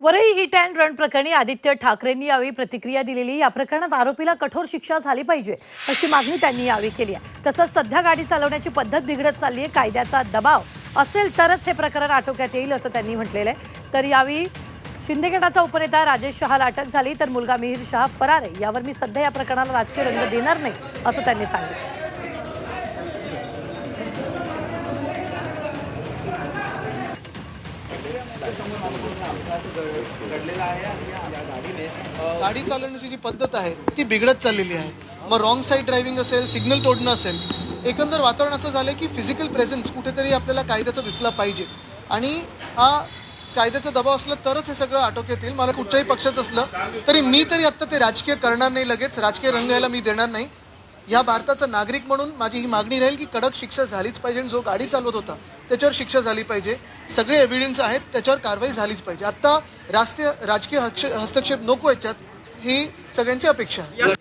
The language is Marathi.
वरळी हिट अँड रन प्रकरणी आदित्य ठाकरेंनी यावेळी प्रतिक्रिया दिलेली या प्रकरणात आरोपीला कठोर शिक्षा झाली पाहिजे अशी मागणी त्यांनी यावेळी केली आहे. तसंच सध्या गाडी चालवण्याची पद्धत बिघडत चालली आहे. कायद्याचा दबाव असेल तरच हे प्रकरण आटोक्यात येईल असं त्यांनी म्हटलेलं आहे. तर यावेळी शिंदे गटाचा उपनेता राजेश शहाला अटक झाली. तर मुलगा मिहीर शहा फरार आहे. यावर मी सध्या या प्रकरणाला राजकीय रंग देणार नाही असं त्यांनी सांगितलं. गाडी चालवण्याची जी पद्धत आहे ती बिघडत चाललेली आहे. मग रॉंग साईड ड्रायव्हिंग असेल सिग्नल तोडणं असेल एकंदर वातावरण असं झालं की फिजिकल प्रेझेन्स कुठेतरी आपल्याला कायद्याचा दिसला पाहिजे. आणि हा कायद्याचा दबाव असला तरच हे सगळं आटोक्यात येईल. मला कुठच्याही पक्षाचं असलं तरी मी तरी आत्ता ते राजकीय करणार नाही लगेच. राजकीय रंग यायला मी देणार नाही. या भारताचा नागरिक म्हणून माझी ही मागणी राहील की कडक शिक्षा झालीच पाहिजे आणि जो गाडी चालवत होता त्याच्यावर शिक्षा झाली पाहिजे. सगळे एव्हिडन्स आहेत त्याच्यावर कारवाई झालीच पाहिजे. आत्ता राष्ट्रीय राजकीय हक्ष हस्तक्षेप नको याच्यात ही सगळ्यांची अपेक्षा आहे.